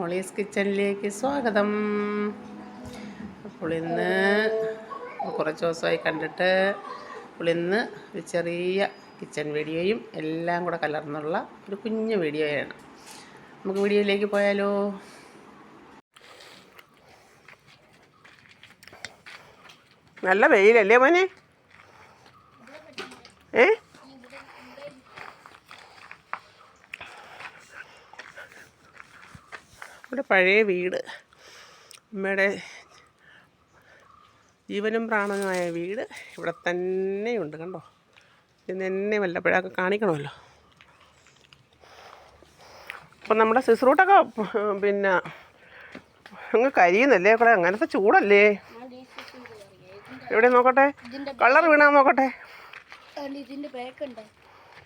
Holies കിച്ചണിലേക്ക് സ്വാഗതം. അപ്പോൾ ഇന്ന് കുറച്ച് ദിവസമായി കണ്ടിട്ട് അപ്പോൾ ഇന്ന് ഒരു ചെറിയ കിച്ചൺ വീഡിയോയും എല്ലാം കൂടെ കലർന്നുള്ള ഒരു കുഞ്ഞു വീഡിയോയാണ്. നമുക്ക് വീഡിയോയിലേക്ക് പോയാലോ? നല്ല വെയിലല്ലേ മോനെ ഏ ഇവിടെ പഴയ വീട്. അമ്മയുടെ ജീവനും പ്രാണനുമായ വീട് ഇവിടെ തന്നെയുണ്ട് കണ്ടോ? ഇന്ന് എന്നെ വല്ലപ്പോഴൊക്കെ കാണിക്കണമല്ലോ. അപ്പം നമ്മുടെ സിസ്റൂട്ടൊക്കെ പിന്നെ അങ്ങ് കരിയുന്നല്ലേ? കൂടെ അങ്ങനത്തെ ചൂടല്ലേ? എവിടെ നോക്കട്ടെ? കളർ വീണാ നോക്കട്ടെ.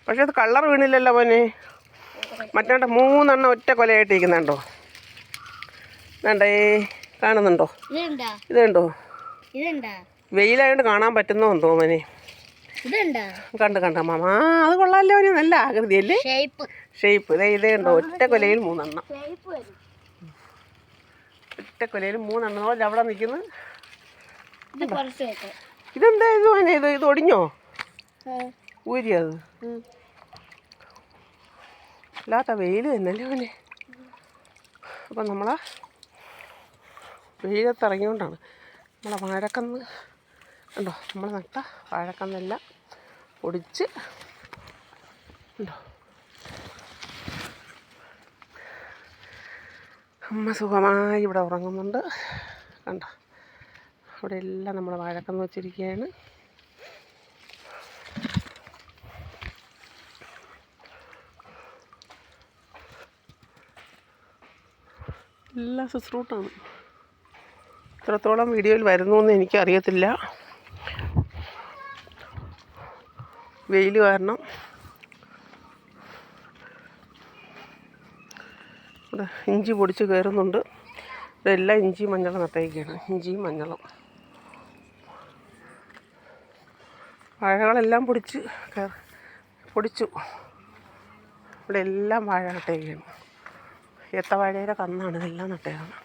പക്ഷെ അത് കളർ വീണില്ലല്ലോ പോനെ മറ്റേ മൂന്നെണ്ണം ഒറ്റ കൊലയായിട്ടിരിക്കുന്നുണ്ടോ വേണ്ടേ കാണുന്നുണ്ടോ? ഇതുണ്ടാ? വെയിലായോണ്ട് കാണാൻ പറ്റുന്നോ തോമനെ കണ്ടു കണ്ട് മാമ അത് കൊള്ളാമല്ലോ അവന് നല്ല ആകൃതി അല്ലേ ഷേപ്പ്. ഇതേ ഇതേ ഉണ്ടോ ഒറ്റ കൊലയിൽ മൂന്നെണ്ണം. ഒറ്റ കൊലയിൽ മൂന്നെണ്ണം. അവിടെ നിൽക്കുന്നു. ഇത് കുറച്ച് വെക്കാം ഇതെന്താ ഇത് മോനെ? ഇത് ഇത് ഒടിഞ്ഞോ? ഊരിയത് അല്ലാത്ത വെയിൽ തന്നെയല്ലേ മോനെ? അപ്പം നമ്മളാ വെയിലത്തിറങ്ങിയോണ്ടാണ്. നമ്മളെ വാഴക്കന്ന് ഉണ്ടോ നമ്മൾ നട്ട വാഴക്കന്നെല്ലാം പൊടിച്ച് ഉണ്ടോ അമ്മ സുഖമായി ഇവിടെ ഉറങ്ങുന്നുണ്ട്. കണ്ടോ? അവിടെ എല്ലാം നമ്മൾ വാഴക്കന്ന് വെച്ചിരിക്കുകയാണ് എല്ലാം ശുശ്രൂട്ടാണ്. എത്രത്തോളം വീഡിയോയിൽ വരുന്നു എന്ന് എനിക്കറിയത്തില്ല. വെയിൽ കാരണം. ഇവിടെ ഇഞ്ചി പൊടിച്ച് കയറുന്നുണ്ട്. ഇതെല്ലാം ഇഞ്ചി മഞ്ഞളും നട്ടേക്കാണ്. ഇഞ്ചി മഞ്ഞളും. വാഴകളെല്ലാം പൊടിച്ച് പൊടിച്ചു. ഇവിടെ എല്ലാം വാഴ നട്ടേക്കാണ്. ഏത്തവാഴയുടെ കന്നാണ് ഇതെല്ലാം നട്ടേക്കാണ്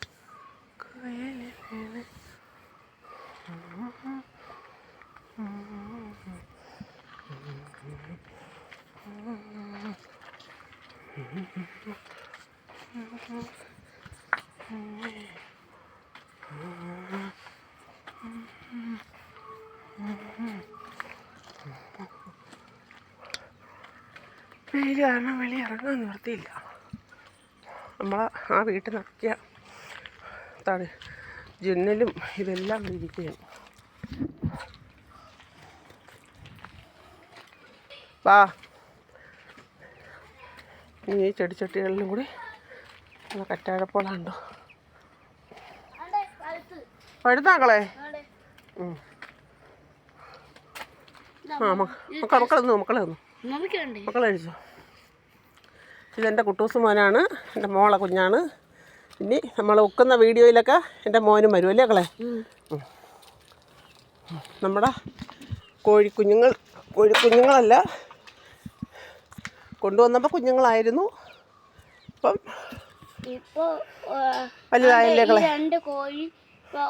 വെയിൽ കാരണം വെളി ഇറങ്ങാൻ നിർത്തിയില്ല. നമ്മൾ ആ വീട്ടിൽ നിറക്കിയ താണ് ജനലും ഇതെല്ലാം ഇരിക്കുകയാണ്. വാ. ഈ ചെടിച്ചട്ടികളിലും കൂടി നമ്മൾ കറ്റാഴപ്പോളുണ്ടോ? പഴുതാക്കളെ. ആ മക്കളെ മക്കളെ തന്നു മക്കളെ തന്നു മക്കളെ കഴിച്ചോ? ഇതെന്റെ കുട്ടൂസ് മോനാണ് എന്റെ മോളെ കുഞ്ഞാണ്. ഇനി നമ്മൾ ഒക്കുന്ന വീഡിയോയിലൊക്കെ എന്റെ മോനും വരും അല്ലേ കളെ നമ്മുടെ കോഴിക്കുഞ്ഞുങ്ങൾ കോഴിക്കുഞ്ഞുങ്ങളല്ല കൊണ്ടുവന്നപ്പോൾ കുഞ്ഞുങ്ങളായിരുന്നു. ഇപ്പം വലുതായല്ലേ കളെ രണ്ട് കോഴി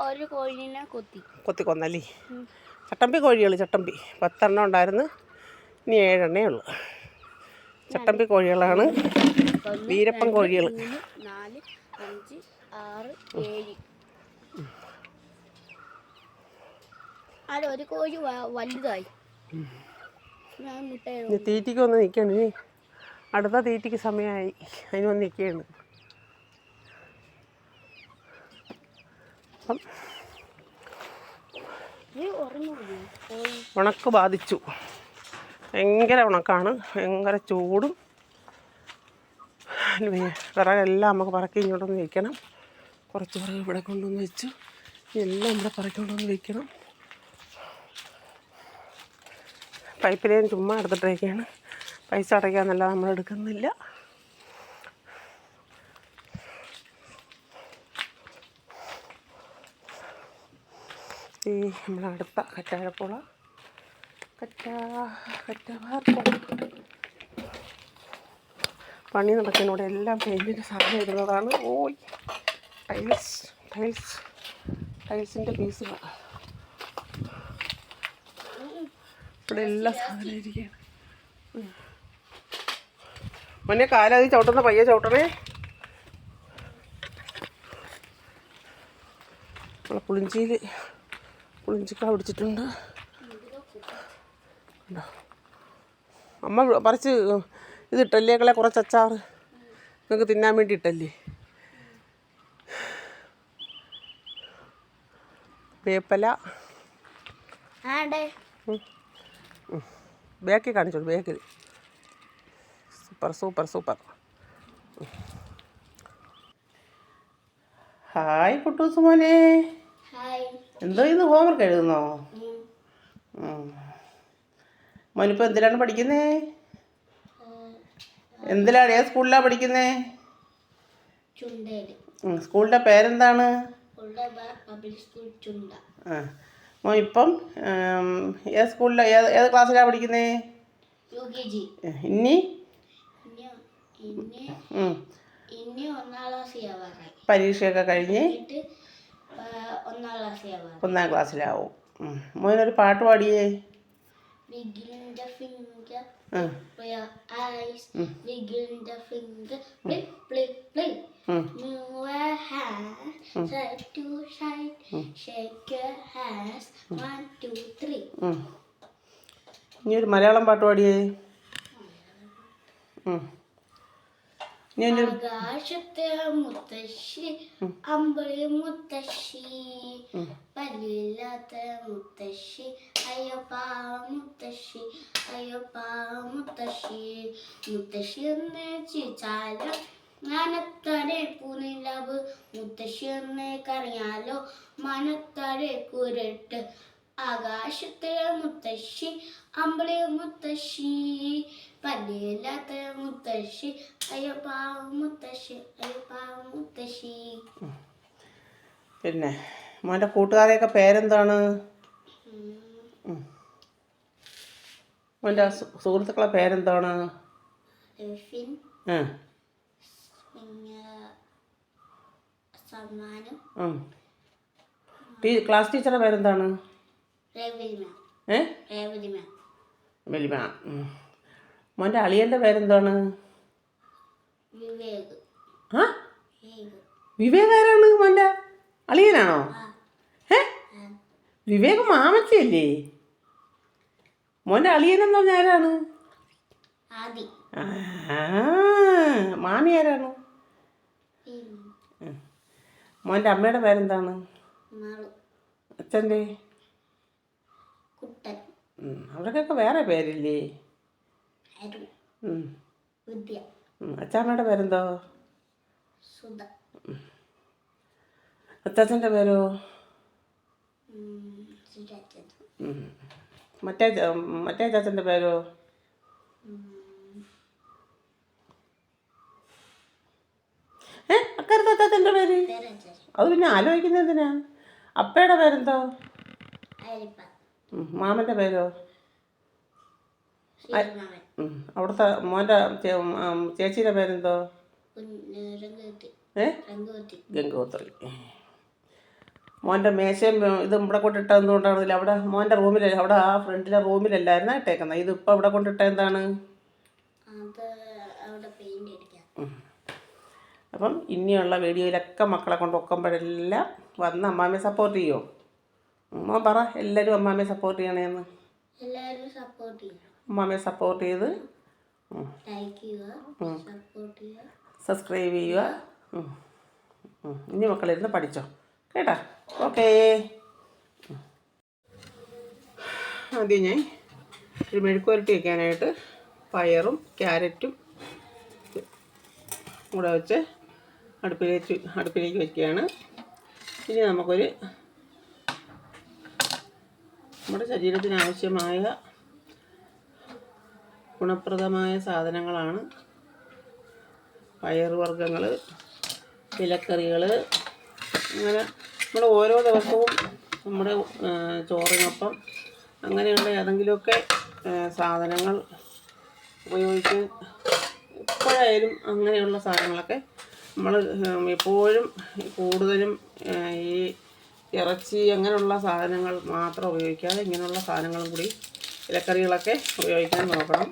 ഒരു കോഴിനെ കൊത്തി. കൊത്തി കൊന്നല്ലേ ചട്ടമ്പി കോഴികൾ ചട്ടമ്പി. പത്തെണ്ണം ഉണ്ടായിരുന്നു. ഇനി ഏഴെണ്ണേ ഉള്ളു. ചട്ടമ്പി കോഴികളാണ്. വീരപ്പൻ കോഴികൾ. നാല് അഞ്ച് ആറ് ഏഴ്. ഒരു കോഴി വലുതായി. തീറ്റയ്ക്ക് ഒന്ന് ഇനി തീറ്റിക്ക് വന്ന് നിൽക്കണം ഇനി അടുത്ത തീറ്റിക്ക് സമയമായി. അതിന് വന്ന് നിൽക്കുകയാണ്. അപ്പം നീ ഉണക്ക് ബാധിച്ചു. ഭയങ്കര ഉണക്കാണ് ഭയങ്കര ചൂടും. വിറകെല്ലാം നമുക്ക് പറക്കി ഇങ്ങോട്ടൊന്ന് വയ്ക്കണം കുറച്ച് വിറക് ഇവിടെ കൊണ്ടുവന്ന് വെച്ചു. എല്ലാം ഇവിടെ പറക്കി കൊണ്ടുവന്ന് വയ്ക്കണം പൈപ്പ് ലൈൻ ചുമ്മാ എടുത്തിട്ടേക്കാണ്. പൈസ അടയ്ക്കാന്നല്ല നമ്മൾ എടുക്കുന്നില്ല. ഈ നമ്മളടുത്ത കറ്റാഴപ്പുള. പണി നടക്കുന്നതോടെ എല്ലാം പെയിന്റിന്റെ സാധനം ഇടുന്നതാണ്. ഓയ് ടൈൽസ് ടൈൽസ് ടൈൽസിന്റെ പീസുകൾ ഇവിടെ എല്ലാ സാധനം ഇരിക്കുകയാണ്. മുന്നേ കാലാതി ചവിട്ടുന്ന പയ്യെ ചവിട്ടണേ. നമ്മളെ പുളിഞ്ചിയിൽ പുളിഞ്ചിക്ക പിടിച്ചിട്ടുണ്ട്. അമ്മ പറിച്ച് ഇത് ഇട്ടല്ലേക്കളെ കുറച്ച് അച്ചാറ്? നിങ്ങൾക്ക് തിന്നാൻ വേണ്ടി ഇട്ടല്ലേ വേപ്പല ബേക്കി ബാക്കിൽ കാണിച്ചോളൂ Becky super super super hi കുട്ടൂസ് മോനെ എന്തോ ഇത് ഹോംവർക്ക് എഴുതുന്നോ. മോനിപ്പോൾ എന്തിലാണ് പഠിക്കുന്നേ? എന്തിലാണ്? ഏത് സ്കൂളിലാണ് പഠിക്കുന്നേ? സ്കൂളിന്റെ പേരെന്താണ്? ആ. മോൻ ഇപ്പം ഏത് സ്കൂളിലാണ് ഏത് ഏത് ക്ലാസ്സിലാണ് പഠിക്കുന്നേ? ഇനി? പരീക്ഷയൊക്കെ കഴിഞ്ഞ്? ഒന്നാം ക്ലാസ്സിലാവും. മോനൊരു പാട്ട് പാടിയേ? Wiggle the finger, ആ for your eyes. Wiggle the finger, blip, blip, blip. ഉം. Move a hand, side to side. Shake your hands, one, two, three. നീ ഒരു മലയാളം പാട്ട് പാടിയേ ആകാശത്തെ മുത്തശ്ശി അമ്പളി മുത്തശ്ശി പല്ലില്ലാത്ത മുത്തശ്ശി അയ്യോ പാവ മുത്തശ്ശി അയ്യോ പാവ മുത്തശ്ശി. മുത്തശ്ശി എന്ന് ചിരിച്ചാലോ മനത്തരെ പൂനിലവ് മുത്തശ്ശി എന്ന് കറിയാലോ മനത്തരെ കുരട്ട്. ആകാശത്തെ മുത്തശ്ശി അമ്പളി മുത്തശ്ശി. പല്ലില്ലാത്ത മുത്തശ്ശി അയ്യോ പാവ മുത്തശ്ശി അയ്യോ പാവ മുത്തശ്ശി. പിന്നെ മോന്റെ കൂട്ടുകാരെയൊക്കെ പേരെന്താണ്. മോന്റെ സുഹൃത്തുക്കളെ പേരെന്താണ്? ക്ലാസ് ടീച്ചറുടെ പേരെന്താണ്? ഏ? രേവതി മാം. വലിമ ഉം. മോന്റെ അളിയന്റെ പേരെന്താണ്? ആ? വിവേക്. ആരാണ് മോന്റെ? അളിയനാണോ? ഏ. വിവേക് മാമച്ചയല്ലേ? മോന്റെ അളിയനെന്ന് പറഞ്ഞ ആരാണ്? ആദി. ആ മാമി ആരാണ്? മോന്റെ അമ്മയുടെ പേരെന്താണ്? അച്ഛന്റെ? അവർക്കൊക്കെ വേറെ പേരില്ലേ? അച്ചാമ്മയുടെ പേരെന്തോ? അച്ചാച്ചന്റെ പേരോ? മറ്റേ മറ്റേ ചാച്ചന്റെ പേരോ? ഏ അക്കരത്തെ അച്ചാച്ചന്റെ പേര്? അത് പിന്നെ ആലോചിക്കുന്നത് എന്തിനാ? അപ്പയുടെ പേരെന്തോ? മാമന്റെ പേരോ? അവിടുത്തെ മോന്റെ ചേച്ചിയുടെ പേരെന്തോ? ഏ ഗംഗോത്രി മോന്റെ മേശയും ഇത് ഇവിടെ കൊണ്ടിട്ട എന്തുകൊണ്ടാണെന്നില്ല അവിടെ മോന്റെ റൂമിൽ അവിടെ ആ ഫ്രണ്ടിലെ റൂമിലല്ലായിരുന്നു ഇട്ടേക്കുന്നത് ഇതിപ്പോൾ ഇവിടെ കൊണ്ടിട്ട എന്താണ്. അപ്പം ഇനിയുള്ള വീഡിയോയിലൊക്കെ മക്കളെ കൊണ്ട് ഒക്കുമ്പോഴെല്ലാം വന്ന് അമ്മാമ്മയെ സപ്പോർട്ട് ചെയ്യുമോ മോൻ പറ എല്ലാവരും അമ്മാമ്മയെ സപ്പോർട്ട് ചെയ്യണേന്ന്. എല്ലാവരും സപ്പോർട്ട് ചെയ്യുക അമ്മാമ്മയെ സപ്പോർട്ട് ചെയ്ത്. സബ്സ്ക്രൈബ് ചെയ്യുക. ഇനി മക്കളിരുന്ന് പഠിച്ചോ. കേട്ടാ? ഓക്കേ ആദ്യം ഞാൻ ഒരു മെഴുക്കുവരട്ടി വയ്ക്കാനായിട്ട് പയറും ക്യാരറ്റും കൂടെ വെച്ച് അടുപ്പിലേക്ക് അടുപ്പിലേക്ക് വയ്ക്കുകയാണ് ഇനി നമുക്കൊരു നമ്മുടെ ശരീരത്തിന് ആവശ്യമായ ഗുണപ്രദമായ സാധനങ്ങളാണ് പയറുവർഗങ്ങൾ ഇലക്കറികൾ അങ്ങനെ നമ്മൾ ഓരോ ദിവസവും നമ്മുടെ ചോറിനൊപ്പം അങ്ങനെയുള്ള ഏതെങ്കിലുമൊക്കെ സാധനങ്ങൾ ഉപയോഗിച്ച് എപ്പോഴായാലും അങ്ങനെയുള്ള സാധനങ്ങളൊക്കെ നമ്മൾ എപ്പോഴും കൂടുതലും ഈ ഇറച്ചി അങ്ങനെയുള്ള സാധനങ്ങൾ മാത്രം ഉപയോഗിക്കാതെ ഇങ്ങനെയുള്ള സാധനങ്ങളും കൂടി ഇലക്കറികളൊക്കെ ഉപയോഗിക്കാൻ നോക്കണം.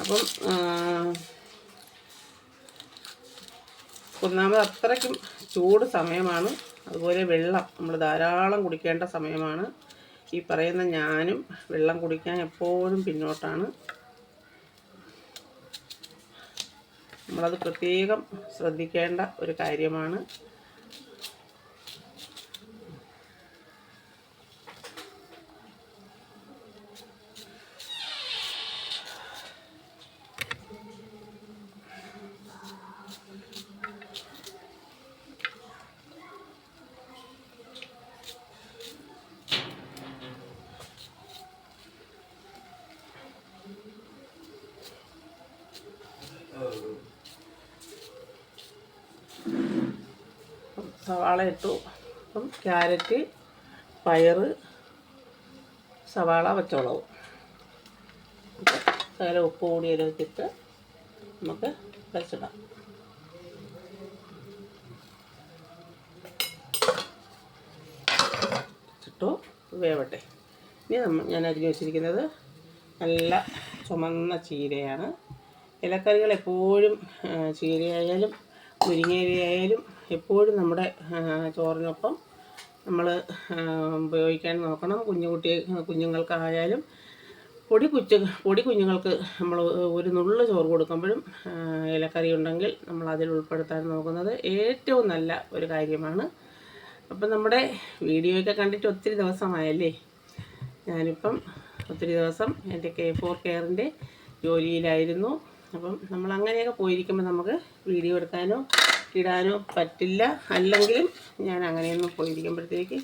അപ്പം ഒന്നാമത് അത്രയ്ക്കും ചൂട് സമയമാണ്. അതുപോലെ വെള്ളം നമ്മൾ ധാരാളം കുടിക്കേണ്ട സമയമാണ്. ഈ പറയുന്ന ഞാനും വെള്ളം കുടിക്കാൻ എപ്പോഴും പിന്നോട്ടാണ്. നമ്മളത് പ്രത്യേകം ശ്രദ്ധിക്കേണ്ട ഒരു കാര്യമാണ്. സവാള ഇട്ടു. അപ്പം ക്യാരറ്റ് പയർ സവാള പച്ചമുളകും. ശകല ഉപ്പ് കൂടി ഇട്ട് നമുക്ക് വെച്ചിടാം. വെച്ചിട്ടു വേവട്ടെ. ഇനി നമ്മൾ ഞാൻ അരിഞ്ഞു വെച്ചിരിക്കുന്നത് നല്ല ചുമന്ന ചീരയാണ്. ഇലക്കറികൾ എപ്പോഴും ചീരയായാലും മുരിങ്ങയിലയായാലും എപ്പോഴും നമ്മുടെ ചോറിനൊപ്പം നമ്മൾ ഉപയോഗിക്കാൻ നോക്കണം. കുഞ്ഞു കുട്ടി കുഞ്ഞുങ്ങൾക്കായാലും പൊടി കുച്ചു പൊടി കുഞ്ഞുങ്ങൾക്ക് നമ്മൾ ഒരു നുള്ളു ചോറ് കൊടുക്കുമ്പോഴും ഇലക്കറി ഉണ്ടെങ്കിൽ നമ്മൾ അതിൽ ഉൾപ്പെടുത്താൻ നോക്കുന്നത് ഏറ്റവും നല്ല ഒരു കാര്യമാണ്. അപ്പം നമ്മുടെ വീഡിയോയൊക്കെ കണ്ടിട്ട് ഒത്തിരി ദിവസമായല്ലേ? ഞാനിപ്പം ഒത്തിരി ദിവസം എന്റെ കെ ഫോർ കെയറിന്റെ ജോലിയിലായിരുന്നു. അപ്പം നമ്മൾ അങ്ങനെയൊക്കെ പോയിരിക്കുമ്പോൾ നമുക്ക് വീഡിയോ എടുക്കാനോ ഇടാനോ പറ്റില്ല. അല്ലെങ്കിലും ഞാൻ അങ്ങനെയൊന്നും പോയിരിക്കുമ്പോഴത്തേക്ക്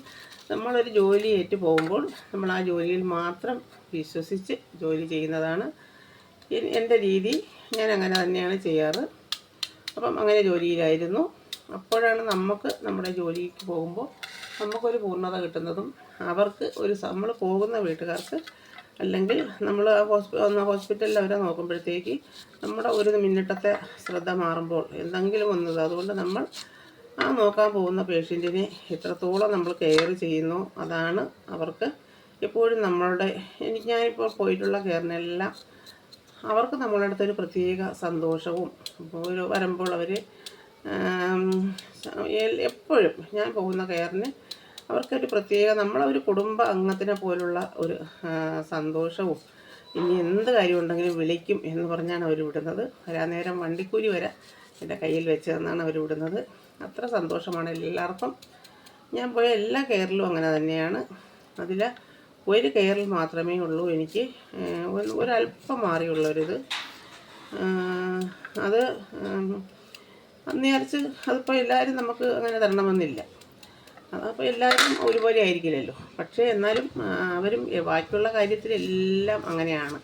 നമ്മളൊരു ജോലി ഏറ്റു പോകുമ്പോൾ നമ്മൾ ആ ജോലിയിൽ മാത്രം വിശ്വസിച്ച് ജോലി ചെയ്യുന്നതാണ് എൻ- എന്റെ രീതി. ഞാൻ അങ്ങനെ തന്നെയാണ് ചെയ്യാറ്. അപ്പം അങ്ങനെ ജോലിയിലായിരുന്നു. അപ്പോഴാണ് നമുക്ക് നമ്മുടെ ജോലിക്ക് പോകുമ്പോൾ നമുക്കൊരു പൂർണത കിട്ടുന്നതും അവർക്ക് ഒരു നമ്മൾ പോകുന്ന വീട്ടുകാർക്ക് അല്ലെങ്കിൽ നമ്മൾ ആ ഹോസ്പി ഹോസ്പിറ്റലിൽ അവരെ നോക്കുമ്പോഴത്തേക്ക് നമ്മുടെ ഒരു മിന്നിട്ടത്തെ ശ്രദ്ധ മാറുമ്പോൾ എന്തെങ്കിലും ഒന്നത് അതുകൊണ്ട് നമ്മൾ ആ നോക്കാൻ പോകുന്ന പേഷ്യന്റിനെ എത്രത്തോളം നമ്മൾ കെയർ ചെയ്യുന്നു അതാണ് അവർക്ക് എപ്പോഴും നമ്മളുടെ എനിക്ക് ഞാനിപ്പോൾ പോയിട്ടുള്ള കെയറിനെല്ലാം അവർക്ക് നമ്മളുടെ അടുത്തൊരു പ്രത്യേക സന്തോഷവും ഒരു വരുമ്പോൾ അവർ എപ്പോഴും ഞാൻ പോകുന്ന കെയറിന് അവർക്കൊരു പ്രത്യേക നമ്മളെ ഒരു കുടുംബ അംഗത്തിനെ പോലുള്ള ഒരു സന്തോഷവും ഇനി എന്ത് കാര്യമുണ്ടെങ്കിലും വിളിക്കും എന്ന് പറഞ്ഞാണ് അവർ വിടുന്നത്. നേരം വണ്ടിക്കൂലി വരെ എന്റെ കയ്യിൽ വെച്ച് തന്നാണ് അവർ വിടുന്നത്. അത്ര സന്തോഷമാണ് എല്ലാവർക്കും. ഞാൻ പോയ എല്ലാ കെയറിലും അങ്ങനെ തന്നെയാണ്. അതിൽ ഒരു കെയറിൽ മാത്രമേ ഉള്ളൂ എനിക്ക്. ഒരല്പം മാറിയുള്ളൊരിത്. അത് അന്നേരിച്ച് അതിപ്പോൾ എല്ലാവരും നമുക്ക് അങ്ങനെ തരണമെന്നില്ല. അതപ്പോൾ എല്ലാവരും ഒരുപോലെ ആയിരിക്കില്ലല്ലോ. പക്ഷേ എന്നാലും അവരും ബാക്കിയുള്ള കാര്യത്തിലെല്ലാം അങ്ങനെയാണ്.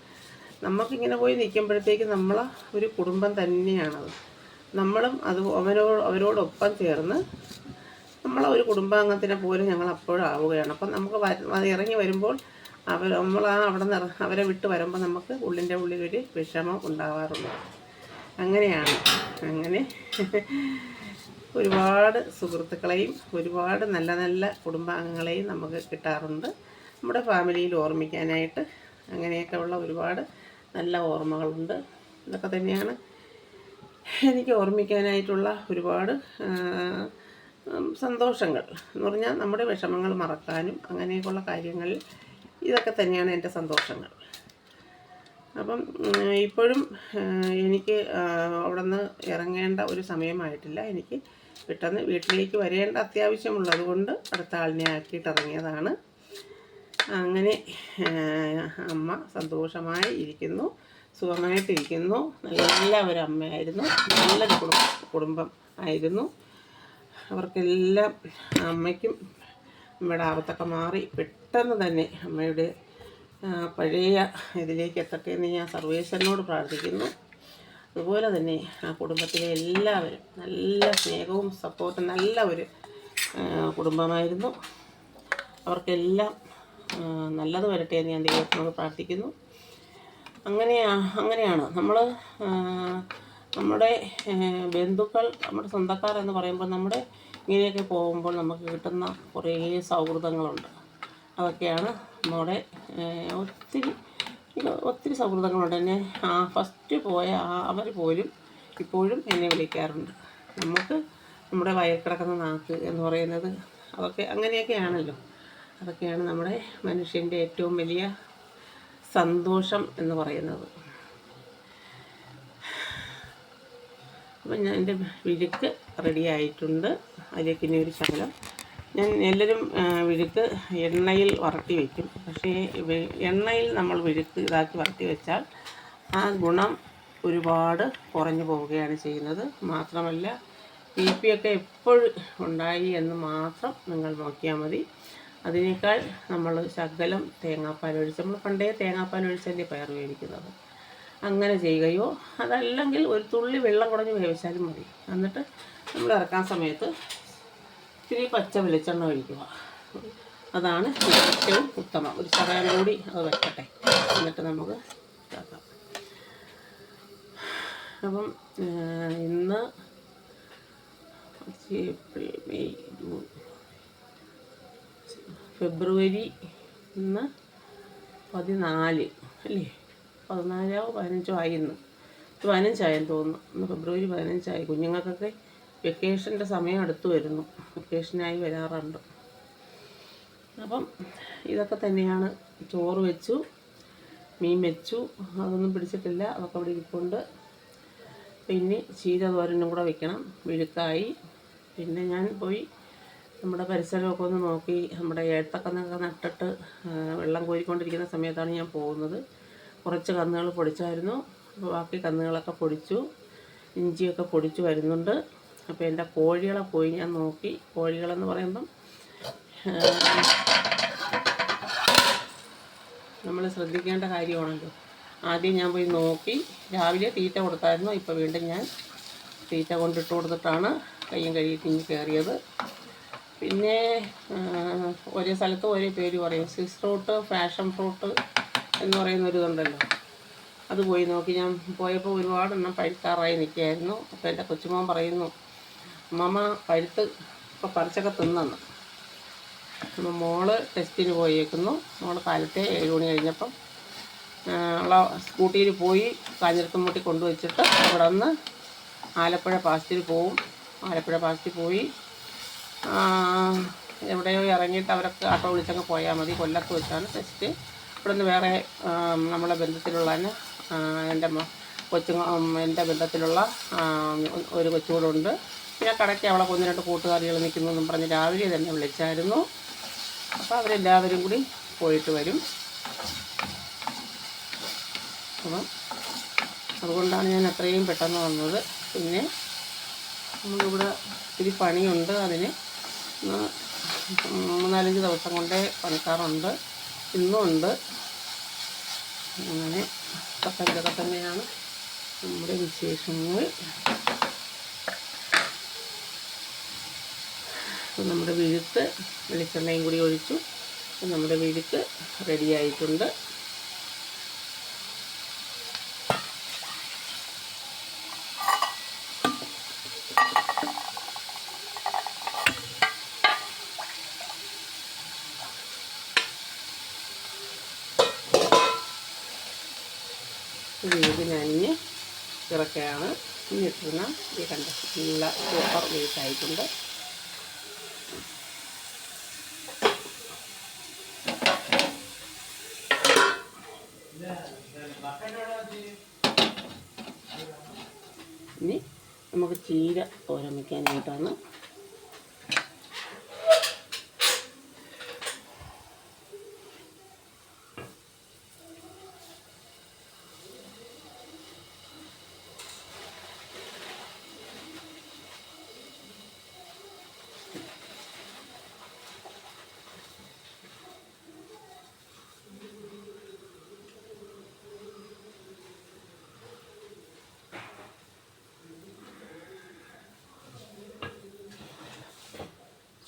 നമുക്കിങ്ങനെ പോയി നിൽക്കുമ്പോഴത്തേക്ക് നമ്മളെ ഒരു കുടുംബം തന്നെയാണത്. നമ്മളും അത് അവരോട് അവരോടൊപ്പം ചേർന്ന് നമ്മളെ ഒരു കുടുംബാംഗത്തിനെ പോലും ഞങ്ങൾ അപ്പോഴും ആവുകയാണ് അപ്പം നമുക്ക് അത് ഇറങ്ങി വരുമ്പോൾ അവർ നമ്മൾ ആ അവിടെ നിന്ന് അവരെ വിട്ട് വരുമ്പോൾ നമുക്ക് ഉള്ളിന്റെ ഉള്ളിലൊരു വിഷമം ഉണ്ടാവാറുണ്ട്. അങ്ങനെയാണ്. അങ്ങനെ ഒരുപാട് സുഹൃത്തുക്കളെയും ഒരുപാട് നല്ല നല്ല കുടുംബാംഗങ്ങളെയും നമുക്ക് കിട്ടാറുണ്ട്. നമ്മുടെ ഫാമിലിയിൽ ഓർമ്മിക്കാനായിട്ട് അങ്ങനെയൊക്കെ ഉള്ള ഒരുപാട് നല്ല ഓർമ്മകളുണ്ട്. ഇതൊക്കെ തന്നെയാണ് എനിക്ക് ഓർമ്മിക്കാനായിട്ടുള്ള ഒരുപാട് സന്തോഷങ്ങൾ. എന്ന് പറഞ്ഞാൽ നമ്മുടെ വിഷമങ്ങൾ മറക്കാനും അങ്ങനെയൊക്കെയുള്ള കാര്യങ്ങളിൽ ഇതൊക്കെ തന്നെയാണ് എന്റെ സന്തോഷങ്ങൾ. അപ്പം ഇപ്പോഴും എനിക്ക് അവിടെ നിന്ന് ഇറങ്ങേണ്ട ഒരു സമയമായിട്ടില്ല. എനിക്ക് പെട്ടെന്ന് വീട്ടിലേക്ക് വരേണ്ട അത്യാവശ്യമുള്ളത് കൊണ്ട് അടുത്ത ആളിനെ ആക്കിയിട്ട് ഇറങ്ങിയതാണ്. അങ്ങനെ അമ്മ സന്തോഷമായി ഇരിക്കുന്നു. സുഖമായിട്ടിരിക്കുന്നു. നല്ല ഒരു അമ്മയായിരുന്നു. നല്ലൊരു കുടുംബം കുടുംബം ആയിരുന്നു. അവർക്കെല്ലാം അമ്മയ്ക്കും അമ്മയുടെ ആപത്തൊക്കെ മാറി പെട്ടെന്ന് തന്നെ അമ്മയുടെ പഴയ ഇതിലേക്ക് എത്തട്ടെ എന്ന് ഞാൻ സർവേശ്വരനോട് പ്രാർത്ഥിക്കുന്നു. അതുപോലെ തന്നെ ആ കുടുംബത്തിലെ എല്ലാവരും നല്ല സ്നേഹവും സപ്പോർട്ടും നല്ല ഒരു കുടുംബമായിരുന്നു. അവർക്കെല്ലാം നല്ലത് വരട്ടെ എന്ന് ഞാൻ ദൈവത്തിനോട് പ്രാർത്ഥിക്കുന്നു. അങ്ങനെയാണ്. അങ്ങനെയാണ് നമ്മൾ നമ്മുടെ ബന്ധുക്കൾ നമ്മുടെ സ്വന്തക്കാർ എന്ന് പറയുമ്പോൾ നമ്മുടെ ഇങ്ങനെയൊക്കെ പോകുമ്പോൾ നമുക്ക് കിട്ടുന്ന കുറേ സൗഹൃദങ്ങളുണ്ട്. അതൊക്കെയാണ് നമ്മുടെ ഒത്തിരി ഒത്തിരി സൗഹൃദങ്ങളുണ്ട് എന്നെ. ആ ഫസ്റ്റ് പോയ ആ അവർ പോലും ഇപ്പോഴും എന്നെ വിളിക്കാറുണ്ട്. നമുക്ക് നമ്മുടെ വയൽ കിടക്കുന്ന നാക്ക് എന്ന് പറയുന്നത് അതൊക്കെ അങ്ങനെയൊക്കെയാണല്ലോ. അതൊക്കെയാണ് നമ്മുടെ മനുഷ്യന്റെ ഏറ്റവും വലിയ സന്തോഷം എന്ന് പറയുന്നത്. അപ്പം ഞാൻ എന്റെ വിഴുക്ക് റെഡി ആയിട്ടുണ്ട്. അതിലേക്ക് ഇനി ഒരു ശകലം ഞാൻ എല്ലാവരും വിഴുക്ക് എണ്ണയിൽ വരട്ടി വയ്ക്കും പക്ഷേ എണ്ണയിൽ നമ്മൾ വിഴുക്ക് ഇതാക്കി വരട്ടി വെച്ചാൽ ആ ഗുണം ഒരുപാട് കുറഞ്ഞു പോവുകയാണ് ചെയ്യുന്നത്. മാത്രമല്ല ബി പി ഒക്കെ എപ്പോഴും ഉണ്ടായി എന്ന് മാത്രം നിങ്ങൾ നോക്കിയാൽ മതി. അതിനേക്കാൾ നമ്മൾ ശകലം തേങ്ങാപ്പാൽ ഒഴിച്ച് നമ്മൾ പണ്ടേ തേങ്ങാപ്പാൽ ഒഴിച്ചല്ലേ പയർ വേവിക്കുന്നത്. അങ്ങനെ ചെയ്യുകയോ അതല്ലെങ്കിൽ ഒരു തുള്ളി വെള്ളം കുടഞ്ഞ് വേവിച്ചാലും മതി. എന്നിട്ട് നമ്മൾ ഇറക്കാൻ സമയത്ത് ഇത്തിരി പച്ച വെളിച്ചെണ്ണ ഒഴിക്കുക. അതാണ് ഏറ്റവും ഉത്തമം. ഒരു ശകലം കൂടി അത് വെക്കട്ടെ. എന്നിട്ട് നമുക്ക് ഇതാക്കാം. അപ്പം ഇന്ന് ഏപ്രിൽ മെയ് ജൂൺ ഫെബ്രുവരി ഇന്ന് പതിനാല് അല്ലേ? പതിനാലോ പതിനഞ്ചോ ആയി ഇന്ന്. ഇത് പതിനഞ്ചായെന്ന് തോന്നുന്നു. ഇന്ന് ഫെബ്രുവരി പതിനഞ്ചായി. കുഞ്ഞുങ്ങൾക്കൊക്കെ വെക്കേഷന്റെ സമയം അടുത്ത് വരുന്നു. വെക്കേഷനായി വരാറുണ്ട്. അപ്പം ഇതൊക്കെ തന്നെയാണ്. ചോറ് വെച്ചു മീൻ വെച്ചു. അതൊന്നും പിടിച്ചിട്ടില്ല. അതൊക്കെ അവിടെ ഇരിപ്പുണ്ട്. പിന്നെ ചീര തോരനും കൂടെ വെക്കണം. വിഴുക്കായി പിന്നെ ഞാൻ പോയി നമ്മുടെ പരിസരമൊക്കെ ഒന്ന് നോക്കി. നമ്മുടെ ഏത്തക്കന്നൊക്കെ നട്ടിട്ട് വെള്ളം കോരിക്കൊണ്ടിരിക്കുന്ന സമയത്താണ് ഞാൻ പോകുന്നത്. കുറച്ച് കന്നുകൾ പൊടിച്ചായിരുന്നു. ബാക്കി കന്നുകളൊക്കെ പൊടിച്ചു. ഇഞ്ചിയൊക്കെ പൊടിച്ചു വരുന്നുണ്ട്. അപ്പോൾ എന്റെ കോഴികളെ പോയി ഞാൻ നോക്കി. കോഴികളെന്ന് പറയുമ്പം നമ്മൾ ശ്രദ്ധിക്കേണ്ട കാര്യമാണല്ലോ. ആദ്യം ഞാൻ പോയി നോക്കി. രാവിലെ തീറ്റ കൊടുത്തായിരുന്നു. ഇപ്പോൾ വീണ്ടും ഞാൻ തീറ്റ കൊണ്ടിട്ട് കൊടുത്തിട്ടാണ് കയ്യും കഴുകിയിട്ട് ഇനി കയറിയത് പിന്നെ ഒരേ സ്ഥലത്ത് ഒരേ പേര് പറയും. സിസ് ഫ്രൂട്ട് ഫാഷൻ ഫ്രൂട്ട് എന്ന് പറയുന്ന ഒരു അത് പോയി നോക്കി. ഞാൻ പോയപ്പോൾ ഒരുപാടെണ്ണം പഴുക്കാറായി നിൽക്കുകയായിരുന്നു. അപ്പോൾ എന്റെ കൊച്ചുമോൻ പറയുന്നു അമ്മമ്മ പഴുത്ത് ഇപ്പോൾ പറിച്ചൊക്കെ തിന്നെന്ന്. അപ്പോൾ മോൾ ടെസ്റ്റിന് പോയേക്കുന്നു. മോൾ കാലത്തെ ഏഴ് മണി കഴിഞ്ഞപ്പം ഉള്ള സ്കൂട്ടിയിൽ പോയി കാഞ്ഞിരത്തുമുട്ടി കൊണ്ടുവച്ചിട്ട് അവിടെ നിന്ന് ആലപ്പുഴ പാസ്റ്റിൽ പോവും. ആലപ്പുഴ പാസ്റ്റിൽ പോയി എവിടെയോ ഇറങ്ങിയിട്ട് അവരൊക്കെ ആട്ടോ വിളിച്ചങ്ങ് പോയാൽ മതി. കൊല്ലത്ത് വെച്ചാണ് ടെസ്റ്റ്. ഇവിടെ നിന്ന് വേറെ നമ്മളെ ബന്ധത്തിലുള്ള തന്നെ എന്റെ കൊച്ചു എന്റെ ബന്ധത്തിലുള്ള ഒരു കൊച്ചുകൂടെ ഉണ്ട്. പിന്നെ കടയ്ക്ക് അവളെ ഒന്ന് രണ്ട് കൂട്ടുകാരികൾ നിൽക്കുന്നു എന്നും പറഞ്ഞ് രാവിലെ തന്നെ വിളിച്ചായിരുന്നു. അപ്പോൾ അവരെല്ലാവരും കൂടി പോയിട്ട് വരും. അപ്പം അതുകൊണ്ടാണ് ഞാൻ അത്രയും പെട്ടെന്ന് വന്നത്. പിന്നെ നമ്മളിവിടെ ഇത്തിരി പണിയുണ്ട് അതിന്. മൂന്നാലഞ്ച് ദിവസം കൊണ്ടേ പണിക്കാറുണ്ട്. ഇന്നും ഉണ്ട്. അങ്ങനെ ഇതൊക്കെ ഇതൊക്കെ തന്നെയാണ് നമ്മുടെ വിശേഷങ്ങൾ. അപ്പം നമ്മുടെ വിഴുത്ത് വെളിച്ചെണ്ണയും കൂടി ഒഴിച്ചു. അപ്പം നമ്മുടെ വിഴുത്ത് റെഡിയായിട്ടുണ്ട് ഇത് നനഞ്ഞ് ഇറക്കുകയാണ് ഇന്നിട്ടുന്ന ഈ കണ്ട നല്ല സൂപ്പർ വെയിറ്റായിട്ടുണ്ട് ഇനി നമുക്ക് ചീര തോരൻ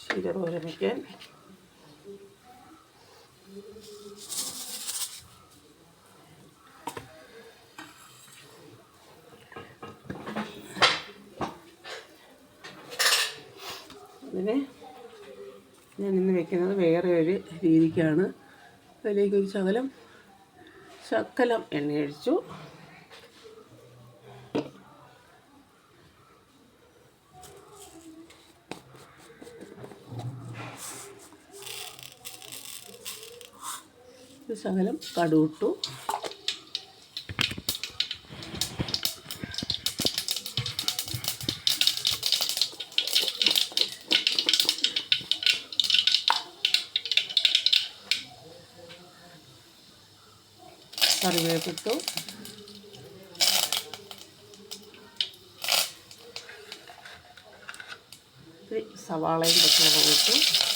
വയ്ക്കാൻ അതിനെ ഞാൻ ഇന്ന് വെക്കുന്നത് വേറെ ഒരു രീതിക്കാണ്. അതിലേക്ക് ഒരു ശകലം ശക്കലം ശകലം കടുവിട്ടു കറിവേപ്പിട്ടു. സവാളയും പച്ചമുളകും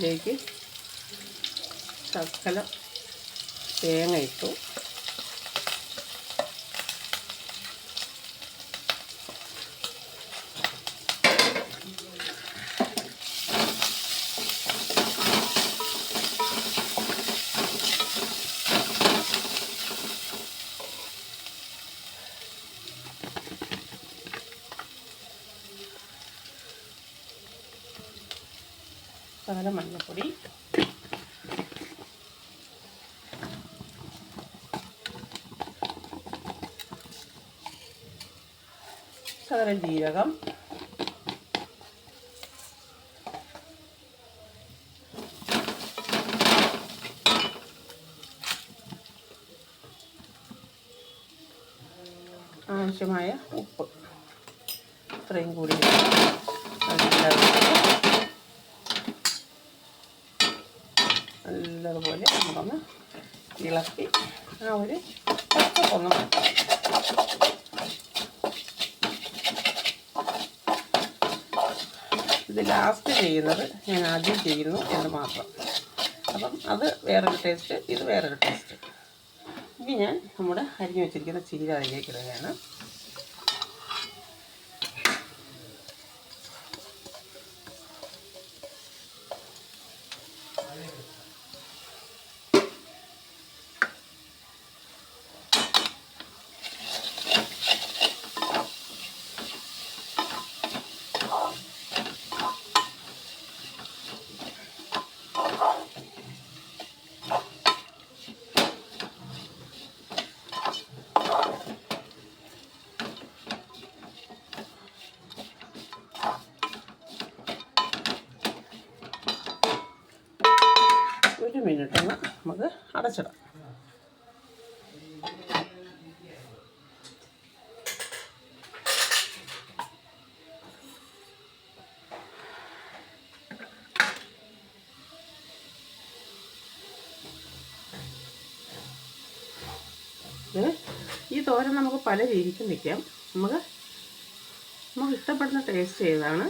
ഇതിലേക്ക് ശക്കലം തേങ്ങ ഇട്ടു ശകലം മഞ്ഞൾപ്പൊടി ശകലം ജീരകം. ആവശ്യമായ ഉപ്പ്. ഇത്രയും കൂടി നല്ലതുപോലെ നമുക്കൊന്ന് ഇളക്കി ആ ഒരു പച്ചപ്പൊന്ന് ഇത് ലാസ്റ്റ് ചെയ്യുന്നത് ഞാൻ ആദ്യം ചെയ്യുന്നു എന്ന് മാത്രം. അപ്പം അത് വേറൊരു ടേസ്റ്റ് ഇത് വേറൊരു ടേസ്റ്റ് ഇനി ഞാൻ നമ്മുടെ അരിഞ്ഞു വെച്ചിരിക്കുന്ന ചീര അതിലേക്ക് ഇടുകയാണ് ഒരു മിനിറ്റ് ഒന്ന് നമുക്ക് അടച്ചിടാം. ഈ തോരൻ നമുക്ക് പല രീതിക്കും വയ്ക്കാം നമുക്ക് നമുക്ക് ഇഷ്ടപ്പെടുന്ന ടേസ്റ്റ് ഏതാണ്?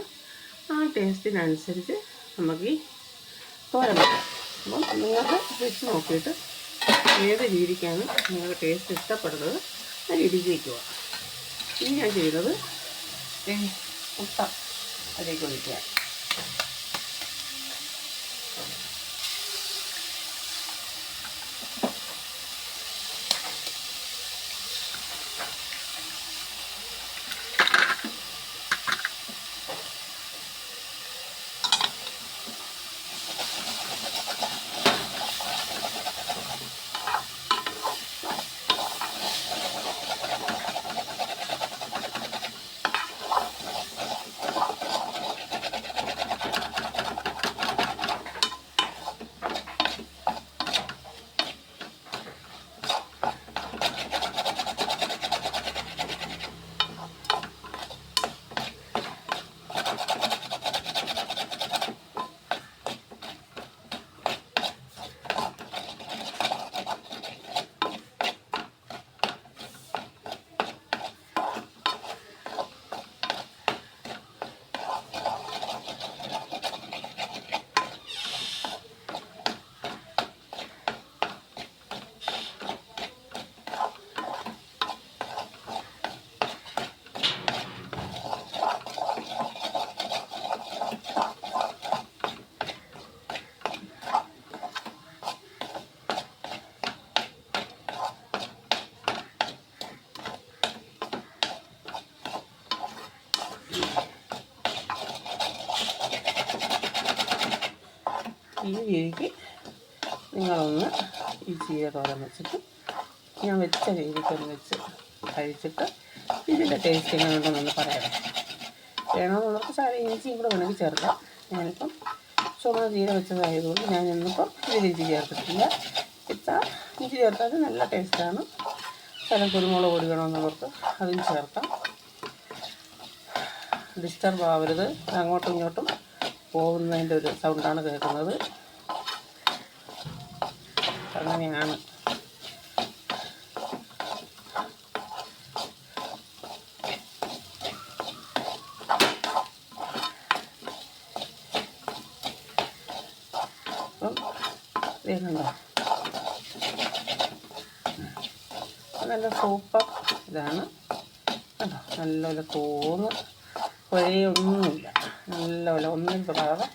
ആ ടേസ്റ്റിനനുസരിച്ച് നമുക്ക് ഈ തോരൻ വയ്ക്കാം അപ്പം നിങ്ങൾക്ക് വെച്ച് നോക്കിയിട്ട് ഏത് രീതിക്കാണ് നിങ്ങൾക്ക് ടേസ്റ്റ് ഇഷ്ടപ്പെടുന്നത് ആ രീതിക്ക് വയ്ക്കുക ഇനി ഞാൻ ചെയ്തത് മുട്ട അതിലേക്ക് ഒഴിക്കുക. ഈ രീതിക്ക് നിങ്ങളൊന്ന് ഈ ചീര തോരൻ വെച്ചിട്ട് ഞാൻ വെച്ച രീതിക്കൊന്ന് വെച്ച് കഴിച്ചിട്ട് ഇതിന്റെ ടേസ്റ്റ് എങ്ങനെയുണ്ടെന്നൊന്ന് പറയാം. വേണമെന്നുള്ളവർക്ക് ശാല ഇഞ്ചിയും കൂടെ വേണമെങ്കിൽ ചേർക്കാം. ഞാനിപ്പം ചുമന്ന ചീര വെച്ചതായതുകൊണ്ട് ഞാൻ ഇന്നിപ്പം ഇതിൽ ഇഞ്ചി ചേർത്തിട്ടില്ല. ഇട്ടാൽ ഇഞ്ചി ചേർത്താൽ നല്ല ടേസ്റ്റാണ് ചില കുരുമുളക് പൊടി വേണമെന്നുള്ളവർക്ക് അതും ചേർക്കാം. ഡിസ്റ്റർബ് ആവരുത്. അങ്ങോട്ടും ഇങ്ങോട്ടും പോകുന്നതിന്റെ ഒരു സൗണ്ടാണ് കേൾക്കുന്നത്. അങ്ങനെയാണ് അപ്പം ഇതുണ്ടോ നല്ല സൂപ്പർ ഇതാണ്. കണ്ടോ? നല്ലപോലെ തോന്ന് കുഴയൊന്നുമില്ല നല്ലപോലെ ഒന്നും തൊടാതെ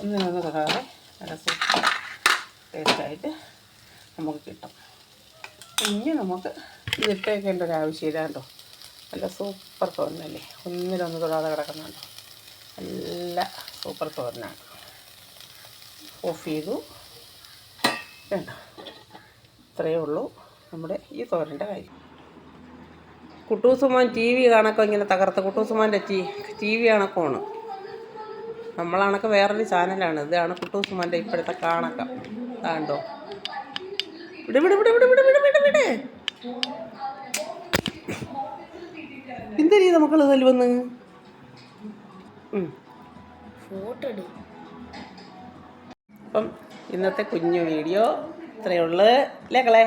ഒന്നിനൊന്നും തൊടാതെ നല്ല സൂപ്പർ നമുക്ക് കിട്ടും. ഇനി നമുക്ക് ഇതിട്ടേക്കേണ്ട ഒരു ആവശ്യമില്ല കേട്ടോ. നല്ല സൂപ്പർ തോന്നല്ലേ ഒന്നിലൊന്ന് തൊടാതെ കിടക്കുന്നുണ്ടോ. നല്ല സൂപ്പർ തോരനാണ്. ഓഫ് ചെയ്തു. വേണ്ട. ഇത്രയേ ഉള്ളൂ നമ്മുടെ ഈ തോരന്റെ കാര്യം. കുട്ടൂസുമാൻ ടി വി കണക്കോ ഇങ്ങനെ തകർത്ത്? കുട്ടൂസുമാന്റെ ടി ടി വി കണക്കമാണ് നമ്മളാണൊക്കെ വേറൊരു ചാനലാണ് ഇതാണ് കുട്ടൂസുമാന്റെ ഇപ്പോഴത്തെ കാണക്കം. ഇതാണ്ടോ? വിട് വിട് വിട് വിട് വിട് വിട് വിട് വിട്. എന്തൊരു മക്കൾ ഇതിൽ വന്ന്? ഫോട്ടോ അപ്പം ഇന്നത്തെ കുഞ്ഞു വീഡിയോ ഇത്രയേ ഉള്ളൂ അല്ലേ കളെ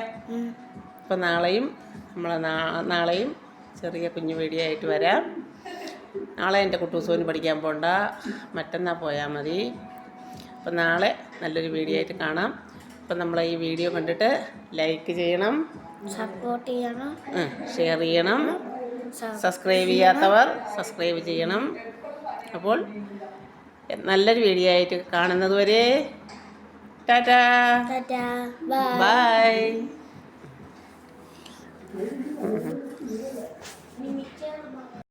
അപ്പം നാളെയും നമ്മൾ നാളെയും ചെറിയ കുഞ്ഞു വീഡിയോ ആയിട്ട് വരാം. നാളെ എന്റെ കുട്ടൂസോന് പഠിക്കാൻ പോണ്ട. മറ്റന്നാൾ പോയാൽ മതി. അപ്പം നാളെ നല്ലൊരു വീഡിയോ ആയിട്ട് കാണാം. അപ്പം നമ്മൾ ഈ വീഡിയോ കണ്ടിട്ട് ലൈക്ക് ചെയ്യണം. സപ്പോർട്ട് ചെയ്യണം. ഷെയർ ചെയ്യണം. സബ്സ്ക്രൈബ് ചെയ്യാത്തവർ സബ്സ്ക്രൈബ് ചെയ്യണം. അപ്പോൾ നല്ലൊരു വീഡിയോ ആയിട്ട് കാണുന്നത് വരെ ടാറ്റാ. ബൈ